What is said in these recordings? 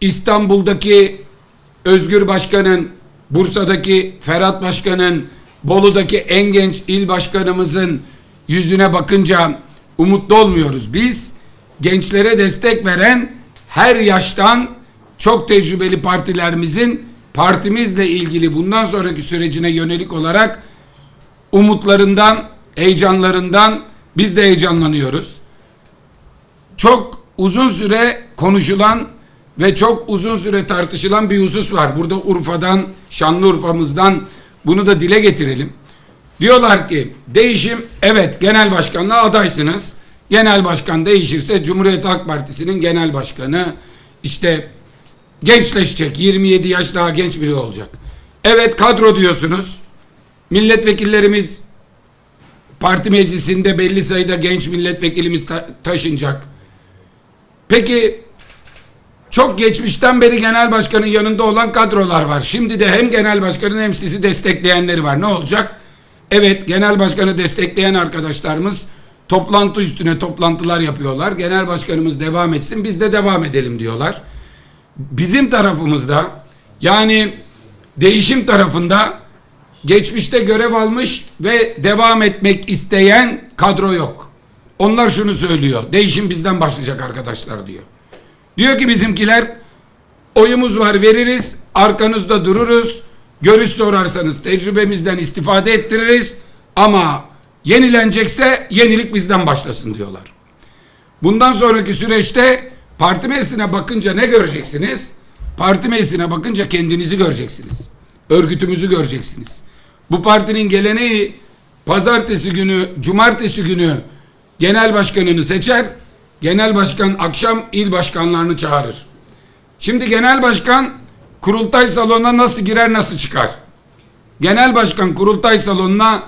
İstanbul'daki Özgür Başkan'ın, Bursa'daki Ferhat Başkan'ın, Bolu'daki en genç il başkanımızın yüzüne bakınca umutlu olmuyoruz. Biz gençlere destek veren her yaştan çok tecrübeli partilerimizin partimizle ilgili bundan sonraki sürecine yönelik olarak umutlarından, heyecanlarından biz de heyecanlanıyoruz. Çok uzun süre konuşulan ve çok uzun süre tartışılan bir husus var. Burada Urfa'dan, Şanlıurfa'mızdan bunu da dile getirelim. Diyorlar ki değişim evet genel başkanlığa adaysınız. Genel başkan değişirse Cumhuriyet Halk Partisi'nin genel başkanı işte gençleşecek. 27 yaş daha genç biri olacak. Evet kadro diyorsunuz. Milletvekillerimiz parti meclisinde belli sayıda genç milletvekilimiz ta- taşınacak. Peki çok geçmişten beri genel başkanın yanında olan kadrolar var. Şimdi de hem genel başkanın hem sizi destekleyenleri var. Ne olacak? Evet genel başkanı destekleyen arkadaşlarımız toplantı üstüne toplantılar yapıyorlar. Genel başkanımız devam etsin biz de devam edelim diyorlar. Bizim tarafımızda yani değişim tarafında geçmişte görev almış ve devam etmek isteyen kadro yok. Onlar şunu söylüyor. Değişim bizden başlayacak arkadaşlar diyor. Diyor ki bizimkiler oyumuz var veririz, arkanızda dururuz. Görüş sorarsanız tecrübemizden istifade ettiririz ama yenilenecekse yenilik bizden başlasın diyorlar. Bundan sonraki süreçte parti meclisine bakınca ne göreceksiniz? Parti meclisine bakınca kendinizi göreceksiniz. Örgütümüzü göreceksiniz. Bu partinin geleneği pazartesi günü, cumartesi günü genel başkanını seçer. Genel başkan akşam il başkanlarını çağırır. Şimdi genel başkan kurultay salonuna nasıl girer nasıl çıkar? Genel başkan kurultay salonuna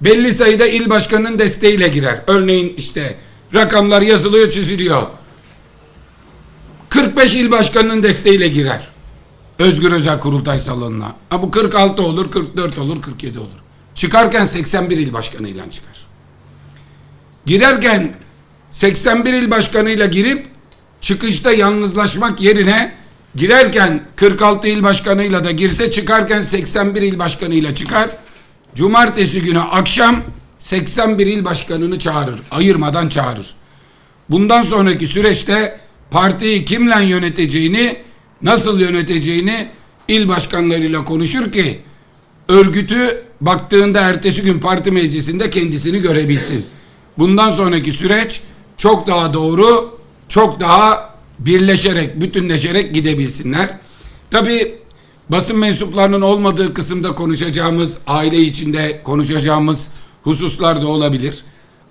belli sayıda il başkanının desteğiyle girer. Örneğin işte rakamlar yazılıyor çiziliyor. 45 il başkanının desteğiyle girer. Özgür Özel Kurultay salonuna. Ha bu 46 olur, 44 olur, 47 olur. Çıkarken 81 il başkanıyla çıkar. Girerken 81 il başkanıyla girip çıkışta yalnızlaşmak yerine girerken 46 il başkanıyla da girse çıkarken 81 il başkanıyla çıkar. Cumartesi günü akşam 81 il başkanını çağırır. Ayırmadan çağırır. Bundan sonraki süreçte partiyi kimle yöneteceğini, nasıl yöneteceğini il başkanlarıyla konuşur ki örgütü baktığında ertesi gün parti meclisinde kendisini görebilsin. Bundan sonraki süreç çok daha doğru, çok daha birleşerek, bütünleşerek gidebilsinler. Tabi basın mensuplarının olmadığı kısımda konuşacağımız, aile içinde konuşacağımız hususlar da olabilir.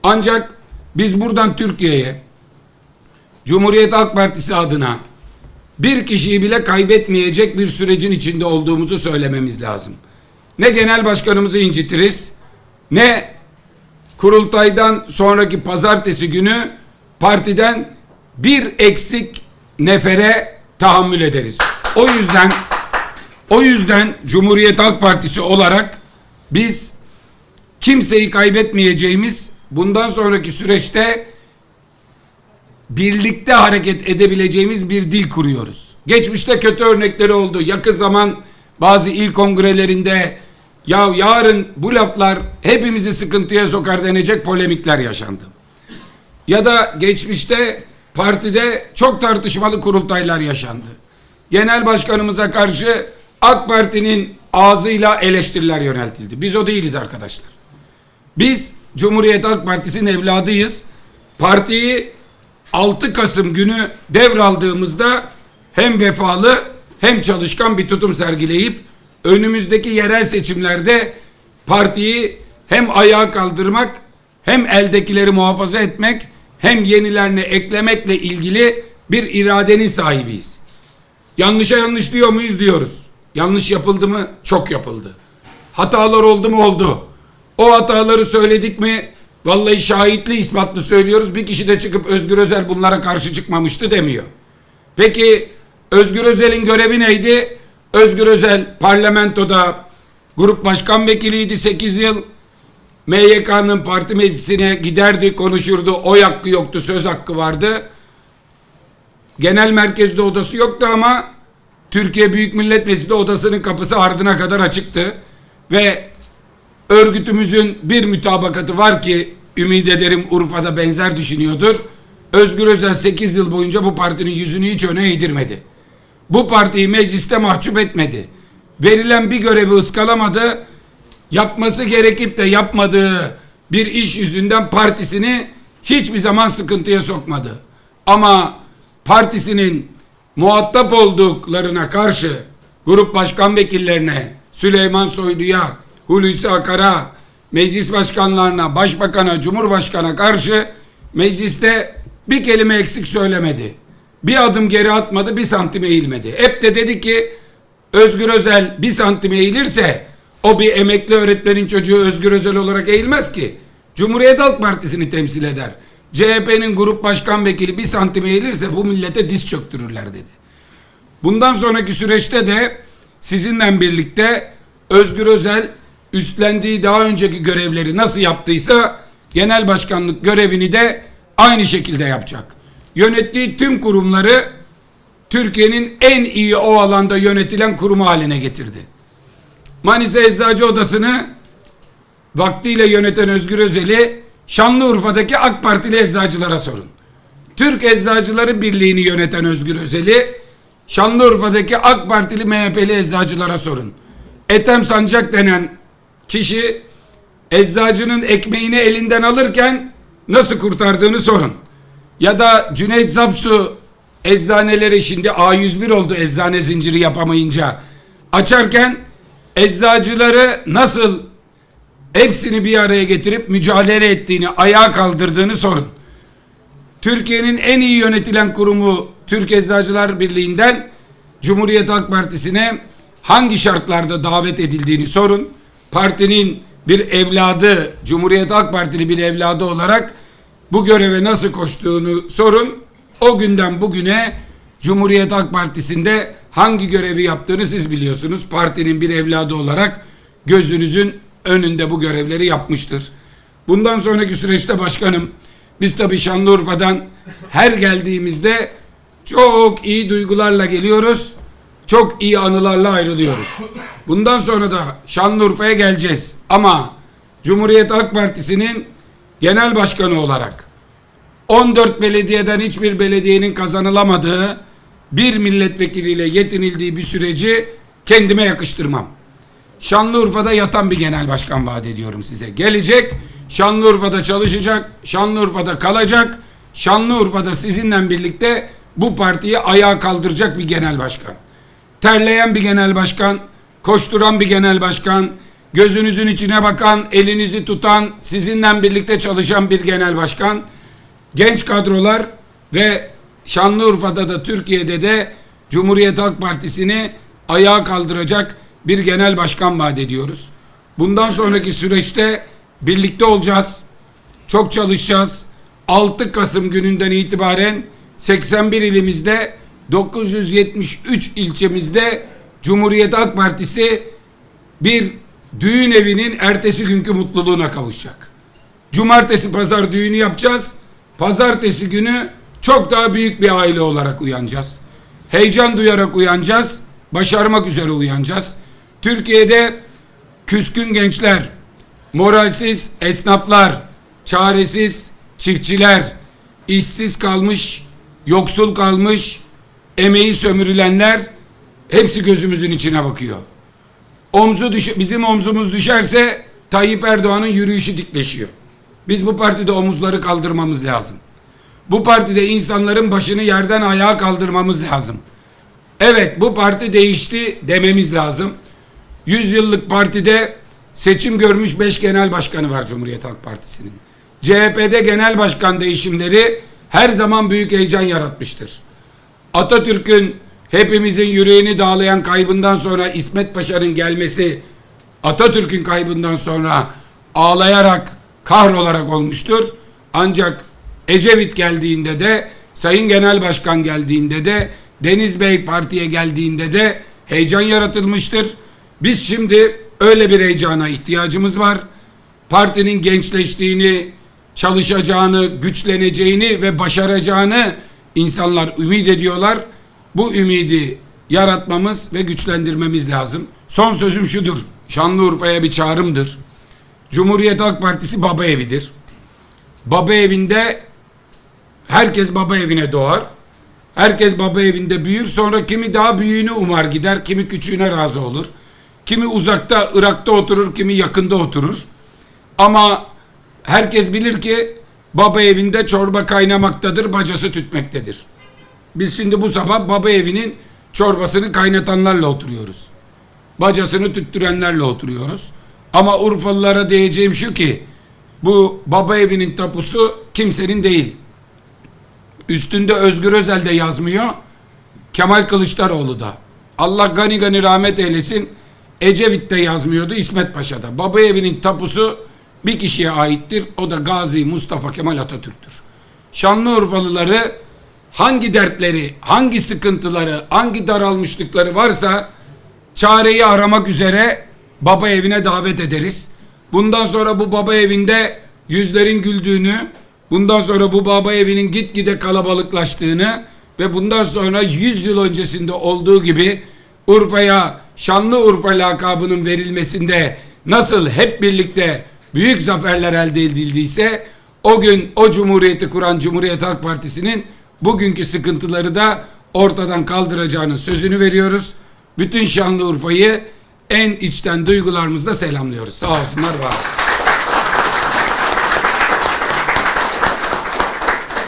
Ancak biz buradan Türkiye'ye, Cumhuriyet Halk Partisi adına bir kişiyi bile kaybetmeyecek bir sürecin içinde olduğumuzu söylememiz lazım. Ne genel başkanımızı incitiriz, ne kurultaydan sonraki pazartesi günü partiden bir eksik nefere tahammül ederiz. O yüzden o yüzden Cumhuriyet Halk Partisi olarak biz kimseyi kaybetmeyeceğimiz bundan sonraki süreçte birlikte hareket edebileceğimiz bir dil kuruyoruz. Geçmişte kötü örnekleri oldu. Yakın zaman bazı il kongrelerinde ya yarın bu laflar hepimizi sıkıntıya sokar denecek polemikler yaşandı. Ya da geçmişte partide çok tartışmalı kurultaylar yaşandı. Genel başkanımıza karşı AK Parti'nin ağzıyla eleştiriler yöneltildi. Biz o değiliz arkadaşlar. Biz Cumhuriyet Halk Partisi'nin evladıyız. Partiyi 6 Kasım günü devraldığımızda hem vefalı hem çalışkan bir tutum sergileyip önümüzdeki yerel seçimlerde partiyi hem ayağa kaldırmak hem eldekileri muhafaza etmek hem yenilerini eklemekle ilgili bir iradenin sahibiyiz. Yanlışa yanlış diyor muyuz diyoruz. Yanlış yapıldı mı? Çok yapıldı. Hatalar oldu mu? Oldu. O hataları söyledik mi? Vallahi şahitli ispatlı söylüyoruz. Bir kişi de çıkıp Özgür Özel bunlara karşı çıkmamıştı demiyor. Peki Özgür Özel'in görevi neydi? Özgür Özel parlamentoda grup başkan vekiliydi 8 yıl. MYK'nın parti meclisine giderdi, konuşurdu. Oy hakkı yoktu, söz hakkı vardı. genel merkezde odası yoktu ama Türkiye Büyük Millet Meclisi odasının kapısı ardına kadar açıktı. Ve örgütümüzün bir mütabakatı var ki ümit ederim Urfa'da benzer düşünüyordur. Özgür Özel 8 yıl boyunca bu partinin yüzünü hiç öne eğdirmedi. Bu partiyi mecliste mahcup etmedi. Verilen bir görevi ıskalamadı. Yapması gerekip de yapmadığı bir iş yüzünden partisini hiçbir zaman sıkıntıya sokmadı. Ama partisinin muhatap olduklarına karşı grup başkan vekillerine, Süleyman Soylu'ya, Hulusi Akar'a, meclis başkanlarına, başbakana, cumhurbaşkana karşı mecliste bir kelime eksik söylemedi. Bir adım geri atmadı, bir santim eğilmedi. Hep de dedi ki Özgür Özel bir santim eğilirse o bir emekli öğretmenin çocuğu Özgür Özel olarak eğilmez ki. Cumhuriyet Halk Partisi'ni temsil eder. CHP'nin grup başkan vekili bir santim eğilirse bu millete diz çöktürürler dedi. Bundan sonraki süreçte de sizinle birlikte Özgür Özel üstlendiği daha önceki görevleri nasıl yaptıysa genel başkanlık görevini de aynı şekilde yapacak. Yönettiği tüm kurumları Türkiye'nin en iyi o alanda yönetilen kurumu haline getirdi. Manisa Eczacı Odası'nı vaktiyle yöneten Özgür Özel'i Şanlıurfa'daki AK Partili eczacılara sorun. Türk Eczacıları Birliği'ni yöneten Özgür Özel'i Şanlıurfa'daki AK Partili MHP'li eczacılara sorun. Ethem Sancak denen kişi eczacının ekmeğini elinden alırken nasıl kurtardığını sorun. Ya da Cüneyt Zapsu eczaneleri şimdi A101 oldu eczane zinciri yapamayınca açarken eczacıları nasıl hepsini bir araya getirip mücadele ettiğini, ayağa kaldırdığını sorun. Türkiye'nin en iyi yönetilen kurumu Türk Eczacılar Birliği'nden Cumhuriyet Halk Partisi'ne hangi şartlarda davet edildiğini sorun. Partinin bir evladı, Cumhuriyet Halk Partili bir evladı olarak bu göreve nasıl koştuğunu sorun. O günden bugüne Cumhuriyet Halk Partisi'nde hangi görevi yaptığını siz biliyorsunuz. Partinin bir evladı olarak gözünüzün önünde bu görevleri yapmıştır. Bundan sonraki süreçte başkanım biz tabii Şanlıurfa'dan her geldiğimizde çok iyi duygularla geliyoruz. Çok iyi anılarla ayrılıyoruz. Bundan sonra da Şanlıurfa'ya geleceğiz. Ama Cumhuriyet Halk Partisi'nin genel başkanı olarak 14 belediyeden hiçbir belediyenin kazanılamadığı bir milletvekiliyle yetinildiği bir süreci kendime yakıştırmam. Şanlıurfa'da yatan bir genel başkan vaat ediyorum size. Gelecek, Şanlıurfa'da çalışacak, Şanlıurfa'da kalacak, Şanlıurfa'da sizinle birlikte bu partiyi ayağa kaldıracak bir genel başkan. Terleyen bir genel başkan, koşturan bir genel başkan, gözünüzün içine bakan, elinizi tutan, sizinle birlikte çalışan bir genel başkan, genç kadrolar ve Şanlıurfa'da da Türkiye'de de Cumhuriyet Halk Partisi'ni ayağa kaldıracak bir genel başkan vaat ediyoruz. Bundan sonraki süreçte birlikte olacağız. Çok çalışacağız. 6 Kasım gününden itibaren 81 ilimizde 973 ilçemizde Cumhuriyet Halk Partisi bir düğün evinin ertesi günkü mutluluğuna kavuşacak. Cumartesi pazar düğünü yapacağız. Pazartesi günü çok daha büyük bir aile olarak uyanacağız. Heyecan duyarak uyanacağız. Başarmak üzere uyanacağız. Türkiye'de küskün gençler, moralsiz esnaflar, çaresiz çiftçiler, işsiz kalmış, yoksul kalmış, emeği sömürülenler hepsi gözümüzün içine bakıyor. Omzu düş bizim omzumuz düşerse Tayyip Erdoğan'ın yürüyüşü dikleşiyor. Biz bu partide omuzları kaldırmamız lazım. Bu partide insanların başını yerden ayağa kaldırmamız lazım. Evet bu parti değişti dememiz lazım. 100 yıllık partide seçim görmüş 5 genel başkanı var Cumhuriyet Halk Partisi'nin. CHP'de genel başkan değişimleri her zaman büyük heyecan yaratmıştır. Atatürk'ün hepimizin yüreğini dağlayan kaybından sonra İsmet Paşa'nın gelmesi Atatürk'ün kaybından sonra ağlayarak kahrolarak olmuştur. Ancak Ecevit geldiğinde de Sayın Genel Başkan geldiğinde de Deniz Bey partiye geldiğinde de heyecan yaratılmıştır. Biz şimdi öyle bir heyecana ihtiyacımız var. Partinin gençleştiğini, çalışacağını, güçleneceğini ve başaracağını insanlar ümit ediyorlar. Bu ümidi yaratmamız ve güçlendirmemiz lazım. Son sözüm şudur. Şanlıurfa'ya bir çağrımdır. Cumhuriyet Halk Partisi baba evidir. Baba evinde herkes baba evine doğar. Herkes baba evinde büyür. Sonra kimi daha büyüğünü umar gider, kimi küçüğüne razı olur. Kimi uzakta, Irak'ta oturur, kimi yakında oturur. Ama herkes bilir ki baba evinde çorba kaynamaktadır, bacası tütmektedir. Biz şimdi bu sabah baba evinin çorbasını kaynatanlarla oturuyoruz. Bacasını tüttürenlerle oturuyoruz. Ama Urfalılara diyeceğim şu ki bu baba evinin tapusu kimsenin değil. Üstünde Özgür Özel de yazmıyor. Kemal Kılıçdaroğlu da. Allah gani gani rahmet eylesin. Ecevit de yazmıyordu İsmet Paşa'da. Baba evinin tapusu bir kişiye aittir. O da Gazi Mustafa Kemal Atatürk'tür. Şanlıurfalıları hangi dertleri, hangi sıkıntıları, hangi daralmışlıkları varsa çareyi aramak üzere baba evine davet ederiz. Bundan sonra bu baba evinde yüzlerin güldüğünü, bundan sonra bu baba evinin gitgide kalabalıklaştığını ve bundan sonra 100 yıl öncesinde olduğu gibi Urfa'ya Şanlıurfa lakabının verilmesinde nasıl hep birlikte büyük zaferler elde edildiyse o gün o cumhuriyeti kuran Cumhuriyet Halk Partisi'nin bugünkü sıkıntıları da ortadan kaldıracağının sözünü veriyoruz. Bütün Şanlıurfa'yı en içten duygularımızla selamlıyoruz. Sağ olsunlar var. olsun.